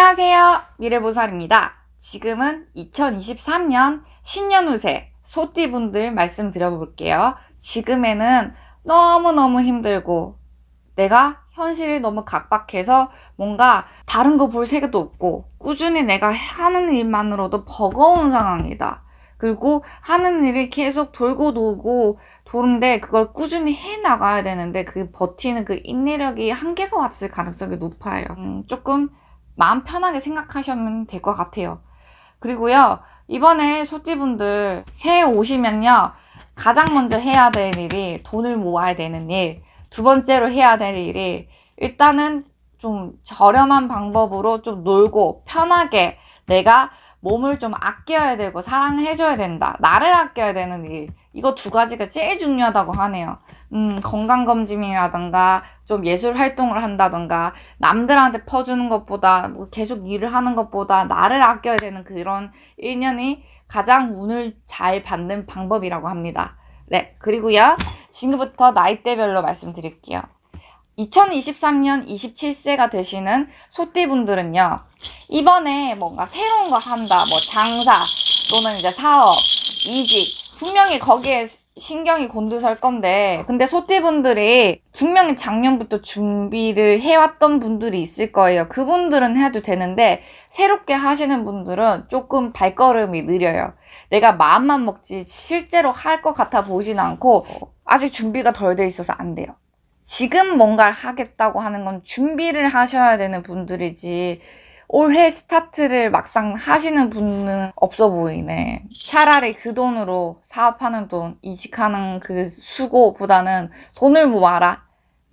안녕하세요. 미래보살입니다. 지금은 2023년 신년우세 소띠분들 말씀드려볼게요. 지금에는 너무너무 힘들고 내가 현실이 너무 각박해서 뭔가 다른 거 볼 새도 없고 꾸준히 내가 하는 일만으로도 버거운 상황이다. 그리고 하는 일이 계속 돌고 돌고 도는데 그걸 꾸준히 해 나가야 되는데 그 버티는 그 인내력이 한계가 왔을 가능성이 높아요. 음, 조금 마음 편하게 생각하시면 될 것 같아요. 그리고요, 이번에 소띠분들 새해 오시면요, 가장 먼저 해야 될 일이 돈을 모아야 되는 일, 두 번째로 해야 될 일이 일단은 좀 저렴한 방법으로 좀 놀고 편하게 내가 몸을 좀 아껴야 되고 사랑해줘야 된다. 나를 아껴야 되는 일. 이거 두 가지가 제일 중요하다고 하네요. 음, 건강검진이라던가 좀 예술 활동을 한다던가 남들한테 퍼주는 것보다 뭐 계속 일을 하는 것보다 나를 아껴야 되는 그런 일년이 가장 운을 잘 받는 방법이라고 합니다. 네, 그리고요. 지금부터 나이대별로 말씀드릴게요. 2023년 27세가 되시는 소띠분들은요, 이번에 뭔가 새로운 거 한다, 뭐 장사, 또는 이제 사업, 이직, 분명히 거기에 신경이 곤두설 건데, 근데 소띠분들이 분명히 작년부터 준비를 해왔던 분들이 있을 거예요. 그분들은 해도 되는데, 새롭게 하시는 분들은 조금 발걸음이 느려요. 내가 마음만 먹지 실제로 할 것 같아 보이진 않고, 아직 준비가 덜 돼 있어서 안 돼요. 지금 뭔가를 하겠다고 하는 건 준비를 하셔야 되는 분들이지 올해 스타트를 막상 하시는 분은 없어 보이네. 차라리 그 돈으로 사업하는 돈, 이직하는 그 수고보다는 돈을 모아라.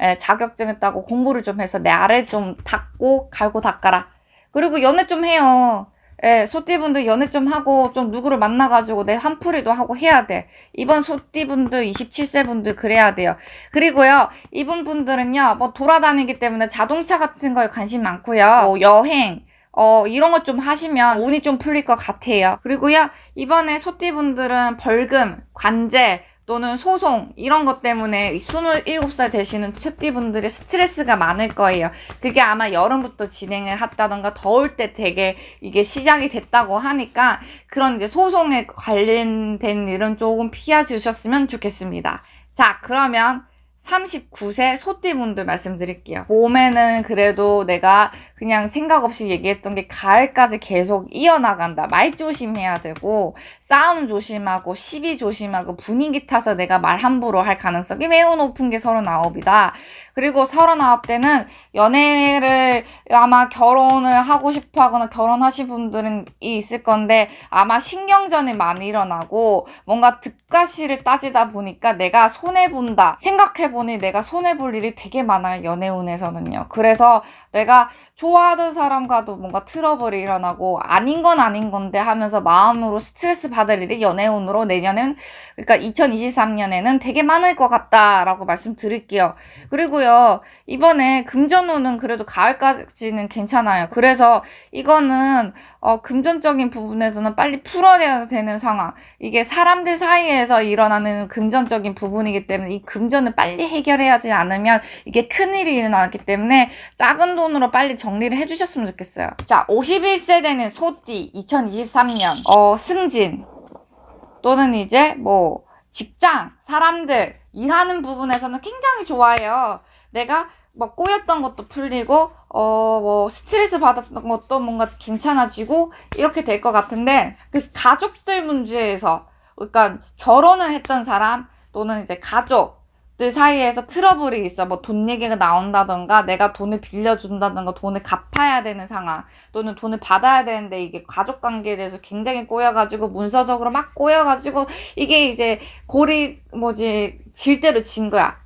예, 자격증을 따고 공부를 좀 해서 내 알을 좀 닦고 갈고 닦아라. 그리고 연애 좀 해요. 예, 소띠분들 연애 좀 하고 좀 누구를 만나가지고 내 한풀이도 하고 해야 돼. 이번 소띠분들 27세 분들 그래야 돼요. 그리고요, 이분 분들은요, 뭐 돌아다니기 때문에 자동차 같은 거에 관심 많고요. 뭐 여행, 어, 이런 것 좀 하시면 운이 좀 풀릴 것 같아요. 그리고요, 이번에 소띠분들은 벌금, 관제, 또는 소송, 이런 것 때문에 27살 되시는 소띠분들의 스트레스가 많을 거예요. 그게 아마 여름부터 진행을 했다던가 더울 때 되게 이게 시작이 됐다고 하니까 그런 이제 소송에 관련된 일은 조금 피해 주셨으면 좋겠습니다. 자, 그러면 39세 소띠분들 말씀드릴게요. 봄에는 그래도 내가 그냥 생각 없이 얘기했던 게 가을까지 계속 이어나간다. 말 조심해야 되고, 싸움 조심하고, 시비 조심하고, 분위기 타서 내가 말 함부로 할 가능성이 매우 높은 게 39이다. 그리고 39 때는 연애를 아마 결혼을 하고 싶어 하거나 결혼하신 분들은 있을 건데, 아마 신경전이 많이 일어나고, 뭔가 득가시를 따지다 보니까 내가 손해본다. 생각해보니 내가 손해볼 일이 되게 많아요. 연애운에서는요. 그래서 내가 좋아하던 사람과도 뭔가 트러블이 일어나고 아닌 건 아닌 건데 하면서 마음으로 스트레스 받을 일이 연애운으로 내년엔 그러니까 2023년에는 되게 많을 것 같다라고 말씀드릴게요. 그리고요. 이번에 금전운은 그래도 가을까지 는 괜찮아요. 그래서 이거는 어, 금전적인 부분에서는 빨리 풀어내야 되는 상황. 이게 사람들 사이에서 일어나는 금전적인 부분이기 때문에 이 금전을 빨리 해결해야지 않으면 이게 큰일이 일어나기 때문에 작은 돈으로 빨리 정리를 해주셨으면 좋겠어요. 자, 51세대는 소띠 2023년 어, 승진 또는 이제 뭐 직장, 사람들 일하는 부분에서는 굉장히 좋아요. 내가 뭐 꼬였던 것도 풀리고 어 뭐 스트레스 받았던 것도 뭔가 괜찮아지고 이렇게 될 것 같은데 그 가족들 문제에서 그러니까 결혼을 했던 사람 또는 이제 가족들 사이에서 트러블이 있어 뭐 돈 얘기가 나온다던가 내가 돈을 빌려준다던가 돈을 갚아야 되는 상황 또는 돈을 받아야 되는데 이게 가족 관계에 대해서 굉장히 꼬여가지고 문서적으로 막 꼬여가지고 이게 이제 골이 뭐지 질 대로 진 거야.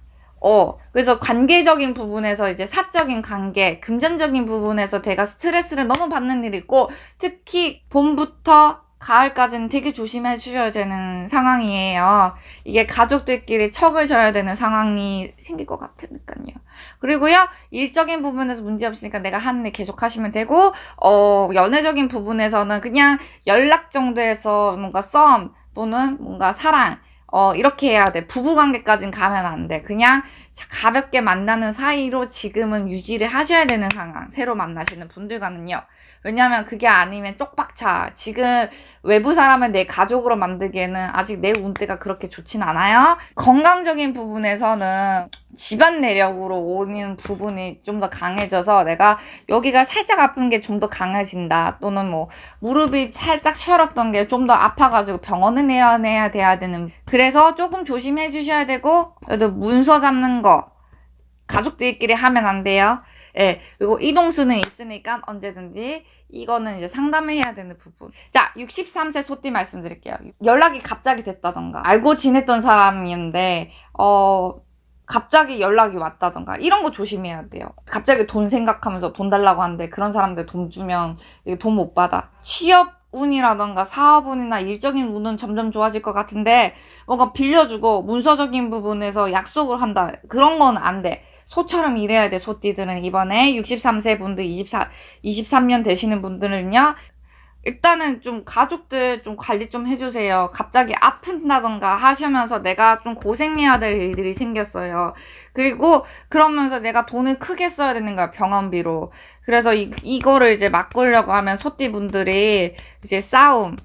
어, 그래서 관계적인 부분에서 이제 사적인 관계, 금전적인 부분에서 내가 스트레스를 너무 받는 일이 있고, 특히 봄부터 가을까지는 되게 조심해 주셔야 되는 상황이에요. 이게 가족들끼리 척을 져야 되는 상황이 생길 것 같으니까요. 그리고요, 일적인 부분에서 문제 없으니까 내가 하는 일 계속 하시면 되고, 어, 연애적인 부분에서는 그냥 연락 정도에서 뭔가 썸 또는 뭔가 사랑, 어, 이렇게 해야 돼. 부부관계까지는 가면 안 돼. 그냥 가볍게 만나는 사이로 지금은 유지를 하셔야 되는 상황. 새로 만나시는 분들과는요. 왜냐면 그게 아니면 쪽박차. 지금 외부 사람을 내 가족으로 만들기에는 아직 내 운대가 그렇게 좋진 않아요. 건강적인 부분에서는 집안 내력으로 오는 부분이 좀 더 강해져서 내가 여기가 살짝 아픈 게 좀 더 강해진다. 또는 뭐 무릎이 살짝 시원했던 게 좀 더 아파가지고 병원을 내야 돼야 되는. 그래서 조금 조심해 주셔야 되고 그래도 문서 잡는 거 가족들끼리 하면 안 돼요. 예, 그리고 이동수는 있으니까 언제든지 이거는 이제 상담을 해야 되는 부분. 자, 63세 소띠 말씀드릴게요. 연락이 갑자기 됐다던가, 알고 지냈던 사람인데, 어, 갑자기 연락이 왔다던가, 이런 거 조심해야 돼요. 갑자기 돈 생각하면서 돈 달라고 하는데, 그런 사람들 돈 주면 돈 못 받아. 취업 운이라던가 사업운이나 일적인 운은 점점 좋아질 것 같은데, 뭔가 빌려주고 문서적인 부분에서 약속을 한다. 그런 건 안 돼. 소처럼 일해야 돼, 소띠들은. 이번에 63세 분들, 24, 23년 되시는 분들은요. 일단은 좀 가족들 좀 관리 좀 해주세요. 갑자기 아픈다던가 하시면서 내가 좀 고생해야 될 일들이 생겼어요. 그리고 그러면서 내가 돈을 크게 써야 되는 거야, 병원비로. 그래서 이, 이거를 이제 막으려고 하면 소띠 분들이 이제 싸움,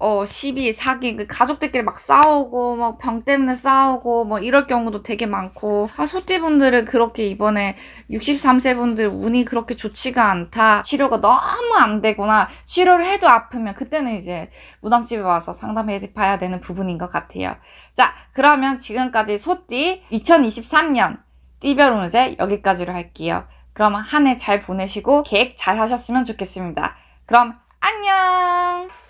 어, 시비, 사기, 그 가족들끼리 막 싸우고, 뭐, 병 때문에 싸우고, 뭐, 이럴 경우도 되게 많고, 아, 소띠분들은 그렇게 이번에 63세 분들 운이 그렇게 좋지가 않다. 치료가 너무 안 되거나, 치료를 해도 아프면, 그때는 이제 무당집에 와서 상담해 봐야 되는 부분인 것 같아요. 자, 그러면 지금까지 소띠 2023년 띠별 운세 여기까지로 할게요. 그러면 한해 잘 보내시고, 계획 잘 하셨으면 좋겠습니다. 그럼, 안녕!